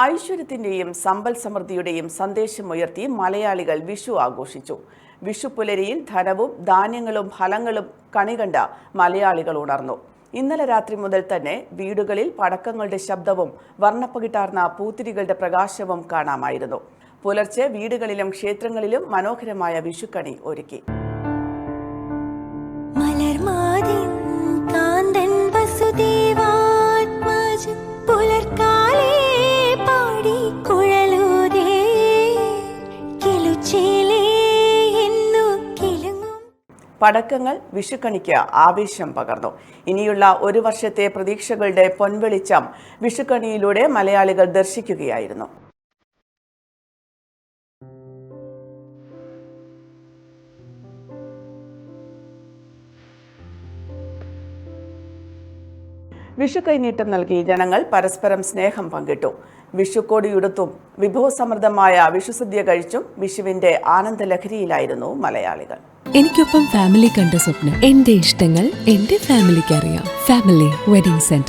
ഐശ്വര്യത്തിന്റെയും സമ്പൽ സമൃദ്ധിയുടെയും സന്ദേശമുയർത്തി മലയാളികൾ വിഷു ആഘോഷിച്ചു. വിഷു പുലരിയിൽ ധനവും ധാന്യങ്ങളും ഫലങ്ങളും കണികണ്ട മലയാളികൾ ഉണർന്നു. ഇന്നലെ രാത്രി മുതൽ തന്നെ വീടുകളിൽ പടക്കങ്ങളുടെ ശബ്ദവും വർണപ്പകിട്ടാർന്ന പൂത്തിരികളുടെ പ്രകാശവും കാണാമായിരുന്നു. പുലർച്ചെ വീടുകളിലും ക്ഷേത്രങ്ങളിലും മനോഹരമായ വിഷുക്കണി ഒരുക്കി. പടക്കങ്ങൾ വിഷുക്കണിക്ക് ആവേശം പകർന്നു. ഇനിയുള്ള ഒരു വർഷത്തെ പ്രതീക്ഷകളുടെ പൊൻവെളിച്ചം വിഷുക്കണിയിലൂടെ മലയാളികൾ ദർശിക്കുകയായിരുന്നു. വിഷു കൈനീട്ടം നൽകി ജനങ്ങൾ പരസ്പരം സ്നേഹം പങ്കിട്ടു. വിഷുക്കോടിയുടുത്തും വിഭവസമൃദ്ധമായ വിഷുസദ്യ കഴിച്ചും വിഷുവിന്റെ ആനന്ദലഹരിയിലായിരുന്നു മലയാളികൾ. എനിക്കൊപ്പം ഫാമിലി കണ്ട സ്വപ്നം. എന്റെ ഇഷ്ടങ്ങൾ എന്റെ ഫാമിലിക്ക് അറിയാം. Family wedding centre